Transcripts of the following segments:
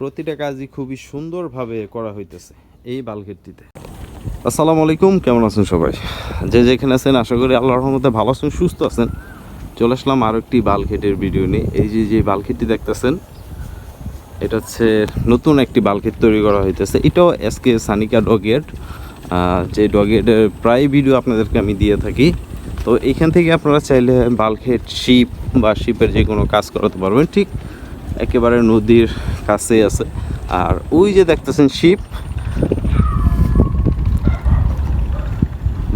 প্রতিটা কাজই খুবই সুন্দরভাবে করা হইতেছে এই বালঘেটটিতে আসসালামু আলাইকুম, কেমন আছেন সবাই? যে যেখানে আছেন, আশা করি আল্লাহর রহমতে ভালো আছেন, সুস্থ আছেন। চলে আসলাম আরও একটি বালঘেটের ভিডিও নিয়ে। এই যে যে বালঘেটটি দেখতেছেন, এটা হচ্ছে নতুন একটি বালঘেট তৈরি করা হইতেছে। এটাও এসকে সানিকা ডগেট। যে ডগেটের প্রায় ভিডিও আপনাদেরকে আমি দিয়ে থাকি। তো এইখান থেকে আপনারা চাইলে বালঘেট, শিপ বা শিপের যে কোনো কাজ করাতে পারবেন। ঠিক একেবারে নদীর কাছে আছে। আর ওই যে দেখতেছেন শিপ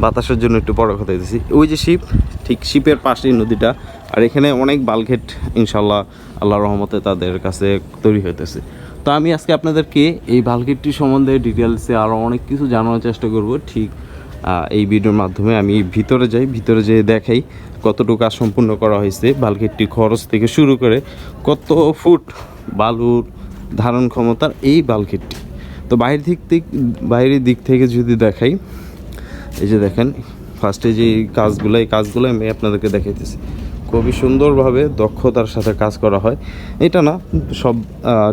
বাতাসের জন্য একটু বড় কথা দিতেছি। ওই যে শিপ ঠিক শিপের পাশেই নদীটা, আর এখানে অনেক বালঘেট ইনশাল্লাহ আল্লাহ রহমতে তাদের কাছে তৈরি হইতেছে। তো আমি আজকে আপনাদেরকে এই বালঘেটটি সম্বন্ধে ডিটেলসে আরও অনেক কিছু জানানোর চেষ্টা করব। ঠিক এই ভিডিওর মাধ্যমে আমি ভিতরে যাই, ভিতরে যেয়ে দেখাই কতটুকু কাজ সম্পূর্ণ করা হয়েছে বালঘেটটি খরচ থেকে শুরু করে কত ফুট বালুর ধারণ ক্ষমতার এই বালঘেটটি তো বাইরের দিক থেকে, বাইরের দিক থেকে যদি দেখাই, এই যে দেখেন ফার্স্টে যে কাজগুলো, এই কাজগুলো আমি আপনাদেরকে দেখাইতেছি। খুবই সুন্দরভাবে দক্ষতার সাথে কাজ করা হয়। এটা না, সব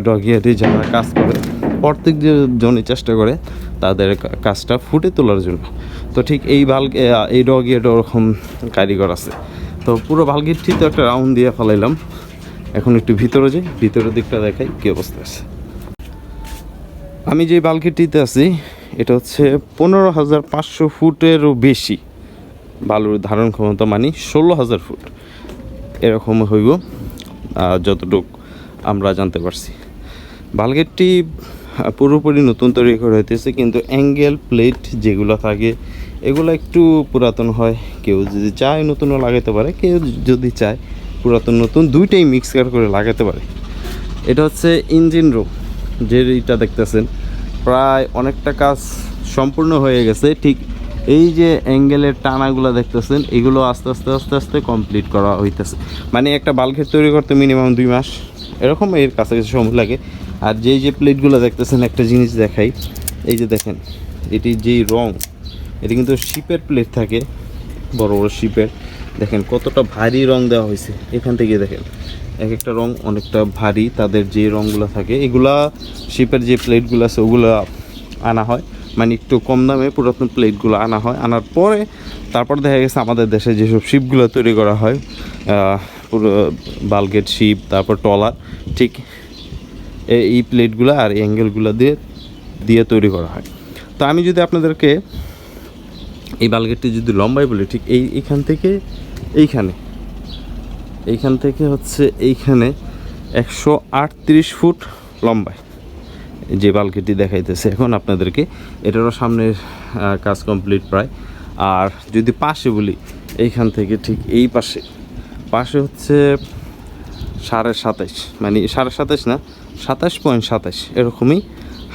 ডগিয়াটি যারা কাজ করে, প্রত্যেক জনই চেষ্টা করে, তাদের কাজটা ফুটে তোলার জন্য। তো ঠিক এই ভালো এই ডগিয়াটা ওরকম কারিগর আছে। তো পুরো ভালগিটটি তো একটা রাউন্ড দিয়ে ফেলাইলাম। এখন একটু ভিতরে যাই, ভিতরের দিকটা দেখাই কী অবস্থা আছে। আমি যে বালকিটিতে আছি, এটা হচ্ছে পনেরো হাজার পাঁচশো ফুটেরও বেশি বালুর ধারণ ক্ষমতা মানে ষোলো হাজার ফুট। এরকম হইব যতটুক আমরা জানতে পারছি। বালগেটটি পুরোপুরি নতুন তৈরি করা হইতেছে, কিন্তু অ্যাঙ্গেল প্লেট যেগুলো থাকে এগুলো একটু পুরাতন হয়। কেউ যদি চায় নতুনও লাগাতে পারে, কেউ যদি চায় পুরাতন নতুন, দুইটাই মিক্সার করে লাগাতে পারে। এটা হচ্ছে ইঞ্জিন রুম, যে এইটা দেখতেছেন। প্রায় অনেকটা কাজ সম্পূর্ণ হয়ে গেছে। ঠিক এই যে অ্যাঙ্গেলের টানাগুলো দেখতেছেন, এগুলো আস্তে আস্তে আস্তে আস্তে কমপ্লিট করা হইতেছে। মানে একটা বাল্কের তৈরি করতে মিনিমাম দুই মাস, এরকম এর কাছাকাছি সময় লাগে। আর যেই যে প্লেটগুলো দেখতেছেন, একটা জিনিস দেখাই। এই যে দেখেন, এটি যেই রং এটি কিন্তু শিপের প্লেট থাকে, বড় বড় শিপের। দেখেন কতটা ভারী রং দেওয়া হয়েছে। এখান থেকে দেখেন, এক একটা রং অনেকটা ভারী, তাদের যে রঙগুলো থাকে, এগুলা শিপের যে প্লেটগুলো আছে, ওগুলো আনা হয়। মানে একটু কম দামে পুরাতন প্লেটগুলো আনা হয়। আনার পরে তারপর দেখা গেছে আমাদের দেশে যেসব শিপগুলো তৈরি করা হয় পুরো বালগেট শিপ তারপর টলার ঠিক এই প্লেটগুলো আর অ্যাঙ্গেলগুলো দিয়ে দিয়ে তৈরি করা হয়। তো আমি যদি আপনাদেরকে এই বালগেটটি যদি লম্বাই বলি, ঠিক এই, এইখান থেকে এইখানে, এইখান থেকে হচ্ছে এইখানে একশো আটত্রিশ ফুট লম্বায় যে বালকেটি দেখাইতেছে। এখন আপনাদেরকে এটারও সামনের কাজ কমপ্লিট প্রায়। আর যদি পাশে বলি, এইখান থেকে ঠিক এই পাশে পাশে হচ্ছে সাড়ে সাতাইশ মানে সাড়ে সাতাইশ না সাতাশ পয়েন্ট সাতাশ এরকমই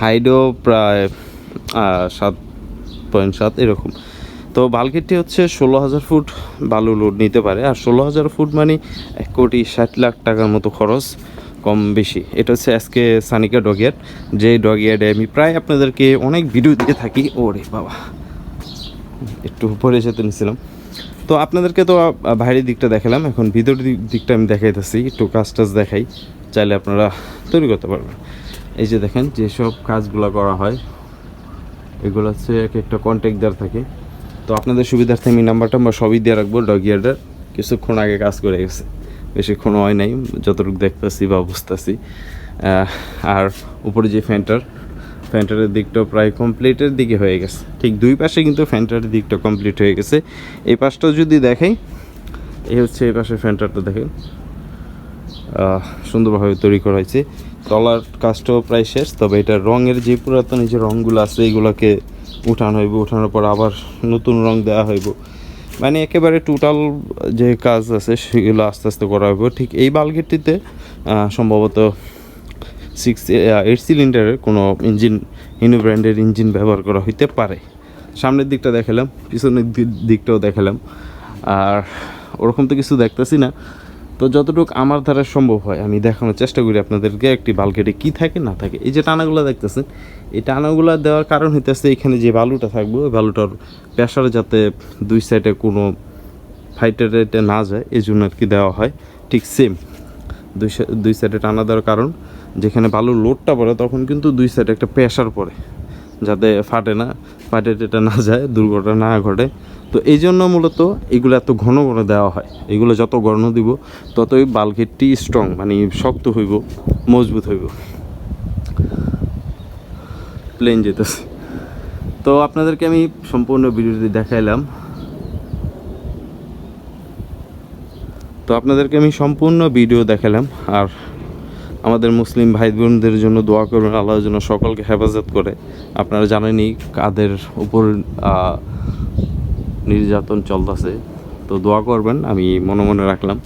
হাইডও প্রায় সাত পয়েন্ট সাত এরকম। তো বালকেটটি হচ্ছে ষোলো হাজার ফুট বালু লোড নিতে পারে। আর ষোলো হাজার ফুট মানে এক কোটি ষাট লাখ টাকার মতো খরচ, কম বেশি। এটা হচ্ছে আজকে সানিকা ডগিয়ার যে ডগিয়ার্ডে আমি প্রায় আপনাদেরকে অনেক ভিডিও দিয়ে থাকি। ওরে বাবা, একটু উপরে যেতে নিয়েছিলাম তো আপনাদেরকে তো বাইরের দিকটা দেখালাম। এখন ভিতরের দিক- দিকটা আমি দেখাইতেছি। একটু কাজ টাজ দেখাই, চাইলে আপনারা তৈরি করতে পারবেন। এই যে দেখেন, যেসব কাজগুলো করা হয়, এগুলো হচ্ছে এক একটা কন্ট্যাক্ট দেওয়ার থাকে। তো আপনাদের সুবিধার্থে আমি নাম্বার টাম্বার সবই দিয়ে রাখব ডগিয়ার্ডার কিছুক্ষণ আগে কাজ করে গেছে। বেশিক্ষণ হয় নাই, যতটুকু দেখতেছি বা বুঝতেছি। আর উপরে যে ফ্যানটার ফ্যানটারের দিকটা প্রায় কমপ্লিটের দিকে হয়ে গেছে। ঠিক দুই পাশে কিন্তু ফ্যানটারের দিকটা কমপ্লিট হয়ে গেছে। এই পাশটাও যদি দেখাই, এই হচ্ছে এই পাশে ফ্যানটারটা দেখেন। সুন্দরভাবে তৈরি করা হয়েছে। তলার কাজটাও প্রায় শেষ, তবে এটা রঙের যে পুরাতন এই যে রঙগুলো আছে, এগুলোকে উঠানো হইব, উঠানোর পর আবার নতুন রং দেওয়া হইব। মানে একেবারে টোটাল যে কাজ আছে সেগুলো আস্তে আস্তে করা হইব। ঠিক এই বালগেটটিতে সম্ভবত সিক্স এইট সিলিন্ডারের কোনো ইঞ্জিন হিনো ব্র্যান্ডের ইঞ্জিন ব্যবহার করা হইতে পারে। সামনের দিকটা দেখালাম, পিছনের দিকটাও দেখালাম। আর ওরকম তো কিছু দেখতেছি না। তো যতটুকু আমার দ্বারা সম্ভব হয়, আমি দেখানোর চেষ্টা করি আপনাদেরকে একটি বালকেটে কি থাকে, না থাকে। এই যে টানাগুলো দেখতেছেন, এই টানাগুলো দেওয়ার কারণ হইতেছে এখানে যে বালুটা থাকবে, ওই বালুটার প্রেশার যাতে দুই সাইডে কোনো ফাইটার রেটে না যায় এই জন্য আর কি দেওয়া হয়। ঠিক সেম দুই দুই সাইডে টানা দেওয়ার কারণ, যেখানে বালুর লোডটা পড়ে তখন কিন্তু দুই সাইডে একটা প্রেশার পড়ে, যাতে ফাটে না, ফাটে টেটে না যায়, দুর্ঘটনা না ঘটে। তো এই জন্য মূলত এগুলো এত ঘন ঘন দেওয়া হয়। এগুলো যত ঘন দিব, ততই বালঘেটটি স্ট্রং মানে শক্ত হইব, মজবুত হইব। প্লেন যেতেছে। তো আপনাদেরকে আমি সম্পূর্ণ ভিডিওটি দেখাইলাম। তো আপনাদেরকে আমি সম্পূর্ণ ভিডিও দেখালাম আর আমাদের মুসলিম ভাই বোনদের জন্য দোয়া করবেন, আল্লাহর জন্য সকলকে হেফাজত করে। আপনারা জানেনই কাদের উপর নির্যাতন চলতেছে। তো দোয়া করবেন, আমি মনে মনে রাখলাম,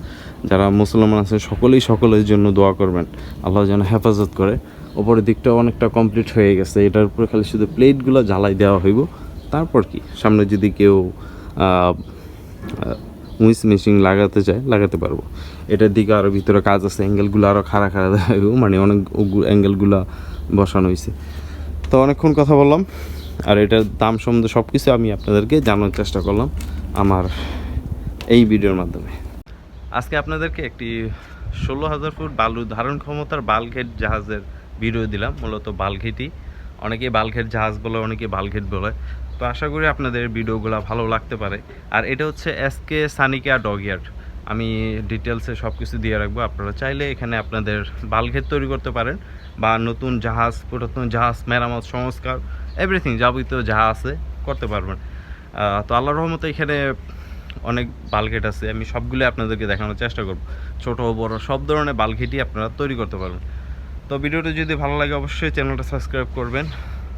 যারা মুসলমান আছে, সকলেই সকলের জন্য দোয়া করবেন। আল্লাহ যেন হেফাজত করে। ওপরের দিকটা অনেকটা কমপ্লিট হয়ে গেছে। এটার উপরে খালি শুধু প্লেটগুলো জ্বালাই দেওয়া হইব। তারপর কি? সামনে যদি কেউ উইস মেশিন লাগাতে চায়, লাগাতে পারব। এটার দিকে আরও ভিতরে কাজ আছে। অ্যাঙ্গেলগুলো আরও খাড়া খাড়া দেওয়া মানে অনেক অ্যাঙ্গেলগুলো বসানো হয়েছে তো অনেকক্ষণ কথা বললাম। আর এটার দাম সম্বন্ধে সব কিছু আমি আপনাদেরকে জানার চেষ্টা করলাম আমার এই ভিডিওর মাধ্যমে। আজকে আপনাদেরকে একটি ষোলো হাজার ফুট বালু ধারণ ক্ষমতার বালঘেট জাহাজের ভিডিও দিলাম, মূলত বালঘেটই। অনেকে বালঘেট জাহাজ বলে অনেকে বালঘেট বলে। তো আশা করি আপনাদের ভিডিওগুলো ভালো লাগতে পারে। আর এটা হচ্ছে এসকে সানিকা ডগইয়ার্ড আমি ডিটেলসে সব কিছু দিয়ে রাখব। আপনারা চাইলে এখানে আপনাদের বালঘেট তৈরি করতে পারেন বা নতুন জাহাজ, পুরাতন জাহাজ, মেরামত, সংস্কার এভরিথিং, যাবতীয় যা আছে করতে পারবেন। তো আল্লাহর রহমতে এখানে অনেক বালঘেট আছে। আমি সবগুলো আপনাদেরকে দেখানোর চেষ্টা করব। ছোট, বড়, সব ধরনের বালঘেটই আপনারা তৈরি করতে পারবেন। তো ভিডিওটা যদি ভালো লাগে, অবশ্যই চ্যানেলটা সাবস্ক্রাইব করবেন।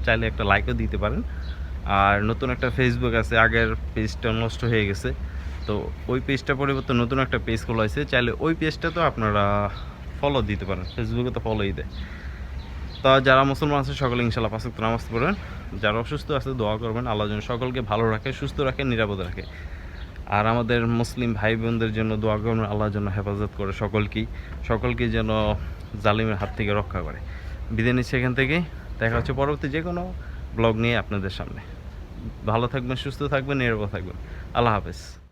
চাইলে একটা লাইকও দিতে পারেন। আর নতুন একটা ফেসবুক আছে, আগের পেজটা নষ্ট হয়ে গেছে। তো ওই পেজটা পরিবর্তে নতুন একটা পেজ খোলা হয়েছে। চাইলে ওই পেজটা তো আপনারা ফলো দিতে পারেন। ফেসবুকে তো ফলোই দেয়। তা যারা মুসলমান আছে, সকলে ইনশাল্লাহ পাঁচ নামাজ পড়বেন। যারা অসুস্থ আছে, দোয়া করবেন। আল্লাহ যেন সকলকে ভালো রাখে, সুস্থ রাখে, নিরাপদ রাখে। আর আমাদের মুসলিম ভাই বোনদের জন্য দোয়া করবেন। আল্লাহর জন্য হেফাজত করে সকলকেই সকলকে যেন জালিমের হাত থেকে রক্ষা করে। বিদায় নিচ্ছে এখান থেকে। দেখা হচ্ছে পরবর্তী যে কোনো ব্লগ নিয়ে আপনাদের সামনে। ভালো থাকবেন, সুস্থ থাকবেন, নিরাপদ থাকবেন। আল্লাহ হাফেজ।